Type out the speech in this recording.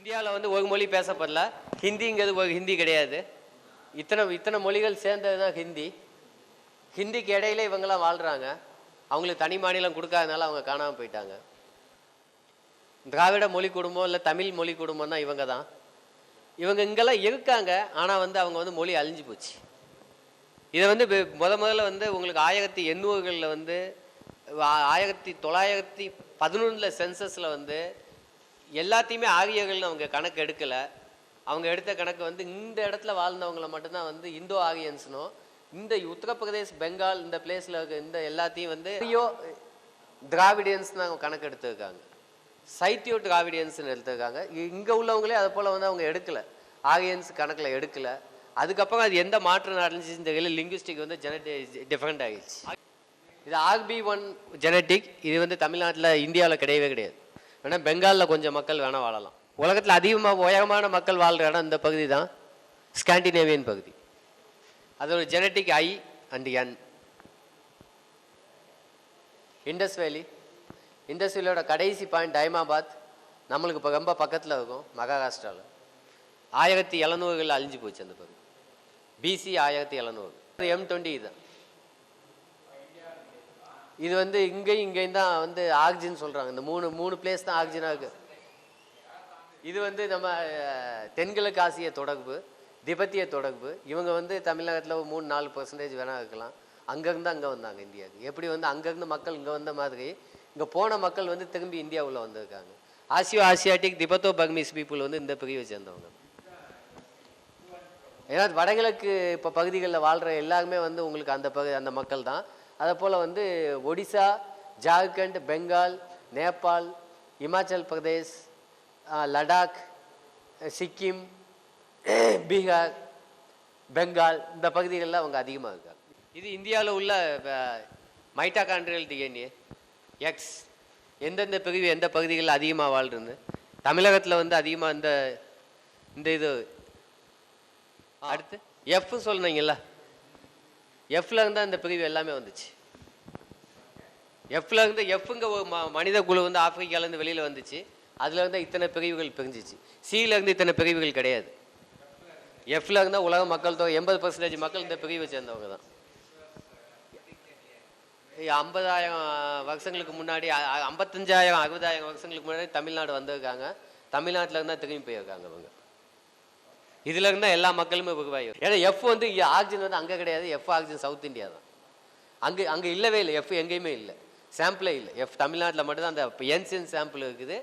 இந்தியாவில் வந்து ஒரு மொழி பேசப்படல. ஹிந்திங்கிறது ஒரு ஹிந்தி கிடையாது. இத்தனை இத்தனை மொழிகள் சேர்ந்தது தான் ஹிந்தி. ஹிந்திக்கு இடையில இவங்கெல்லாம் வாழ்கிறாங்க அவங்களுக்கு தனி மாநிலம் கொடுக்காதனால அவங்க காணாமல் போயிட்டாங்க. திராவிட மொழி குடும்பம் இல்லை தமிழ் மொழி குடும்பம் தான் இவங்க தான் இவங்க இங்கெல்லாம் இருக்காங்க. ஆனால் வந்து அவங்க வந்து மொழி அழிஞ்சு போச்சு. இதை வந்து முத முதல்ல வந்து உங்களுக்கு ஆயிரத்தி எண்ணூறுகளில் வந்து ஆயிரத்தி தொள்ளாயிரத்தி பதினொன்றில் சென்சஸில் வந்து எல்லாத்தையுமே ஆரியர்கள்னு அவங்க கணக்கு எடுக்கலை. அவங்க எடுத்த கணக்கு வந்து இந்த இடத்துல வாழ்ந்தவங்கள மட்டும்தான் வந்து இந்தோ ஆரியன்ஸ்னும் இந்த உத்தரப்பிரதேஷ் பெங்கால் இந்த பிளேஸில் இருக்க இந்த எல்லாத்தையும் வந்து ஐயோ திராவிடியன்ஸ் தான் அவங்க கணக்கு எடுத்திருக்காங்க. சைத்தியோ திராவிடியன்ஸ்னு எடுத்திருக்காங்க. இங்கே உள்ளவங்களே அதை போல் வந்து அவங்க எடுக்கலை. ஆரியன்ஸ் கணக்கில் எடுக்கலை. அதுக்கப்புறம் அது எந்த மாற்றம் நடந்துச்சுன்னு தெரியல. லிங்குஸ்டிக் வந்து ஜெனட்டி டிஃப்ரெண்ட் ஆகிடுச்சு இது ஆர்பி ஒன் ஜெனட்டிக் இது வந்து தமிழ்நாட்டில் இந்தியாவில் கிடையவே கிடையாது. வேணால் பெங்காலில் கொஞ்சம் மக்கள் வேணால் வாழலாம். உலகத்தில் அதிகமாக உயரமான மக்கள் வாழ்கிற இடம் இந்த பகுதி தான். ஸ்காண்டினேவியன் பகுதி. அதோட ஜெனட்டிக் ஐ அண்ட் என் இண்டஸ் வேலி இண்டஸ் வேலியோட கடைசி பாயிண்ட் டைமாபாத் நம்மளுக்கு இப்போ ரொம்ப பக்கத்தில் இருக்கும் மகாராஷ்டிராவில் ஆயிரத்தி எழுநூறுகளில் அழிஞ்சு போச்சு அந்த பகுதி. பிசி ஆயிரத்தி எழுநூறு. எம் டுவெண்ட்டி இதுதான் இது வந்து இங்கேயும் இங்கேயும் தான் வந்து ஆக்சிஜன் சொல்கிறாங்க இந்த மூணு மூணு பிளேஸ் தான் ஆக்சிஜனாக இருக்குது இது வந்து நம்ம தென்கிழக்கு ஆசிய தொடர்பு திபெத்திய தொடர்பு. இவங்க வந்து தமிழகத்தில் ஒரு மூணு நாலு பர்சன்டேஜ் வேணா இருக்கலாம். அங்கேருந்து அங்கே வந்தாங்க இந்தியாவுக்கு. எப்படி வந்து அங்கேருந்து மக்கள் இங்கே வந்த மாதிரி இங்கே போன மக்கள் வந்து திரும்பி இந்தியாவுள்ள வந்திருக்காங்க. ஆசியோ ஆசியாட்டிக் திபெத்தோ பர்மீஸ் பீப்புள் வந்து இந்த பிரிவை சேர்ந்தவங்க. ஏன்னா வடகிழக்கு இப்போ பகுதிகளில் வாழ்கிற எல்லாருமே வந்து உங்களுக்கு அந்த பகு அந்த மக்கள் தான். அதே போல் வந்து ஒடிசா ஜார்க்கண்ட் பெங்கால் நேபாள் இமாச்சல் பிரதேஷ் லடாக் சிக்கிம் பீகார் பெங்கால் இந்த பகுதிகளில் அவங்க அதிகமாக இருக்காங்க. இது இந்தியாவில் உள்ள மைட்டாகாண்ட்ரியல் டிஎன்ஏ எக்ஸ் எந்தெந்த பிரிவு எந்த பகுதிகளில் அதிகமாக வாழ்றது தமிழகத்தில் வந்து அதிகமாக இந்த இந்த இது. அடுத்து எஃப் சொன்னீங்கல்ல எஃப்ல இருந்தால் இந்த பிரிவு எல்லாமே வந்துச்சு. எஃப்ல இருந்து எஃப்ங்க ஒரு ம- மனித குழு வந்து ஆப்பிரிக்காலேருந்து வெளியில் வந்துச்சு. அதில் இருந்தால் இத்தனை பிரிவுகள் பிரிஞ்சிச்சு. சில இருந்து இத்தனை பிரிவுகள் கிடையாது. எஃப்ல இருந்தால் உலக மக்கள் தொகை எண்பது பர்சன்டேஜ் மக்கள் இந்த பிரிவை சேர்ந்தவங்க தான் ஐம்பதாயிரம் வருஷங்களுக்கு முன்னாடி ஐம்பத்தஞ்சாயிரம் அறுபதாயிரம் வருஷங்களுக்கு முன்னாடி தமிழ்நாடு வந்திருக்காங்க. தமிழ்நாட்டில் இருந்தால் திரும்பி போயிருக்காங்க அவங்க இதில் இருந்தால் எல்லா மக்களுமே உருவாகி ஏன்னா எஃப் வந்து ஆக்சிஜன் வந்து அங்கே கிடையாது எஃப் ஆக்சிஜன் சவுத் இந்தியா தான். அங்கே அங்கே இல்லவே இல்லை எஃப் எங்கேயுமே இல்லை. சாம்பிளே இல்லை. எஃப் தமிழ்நாட்டில் மட்டும்தான் அந்த ஏன்சியன் சாம்பிள் இருக்குது.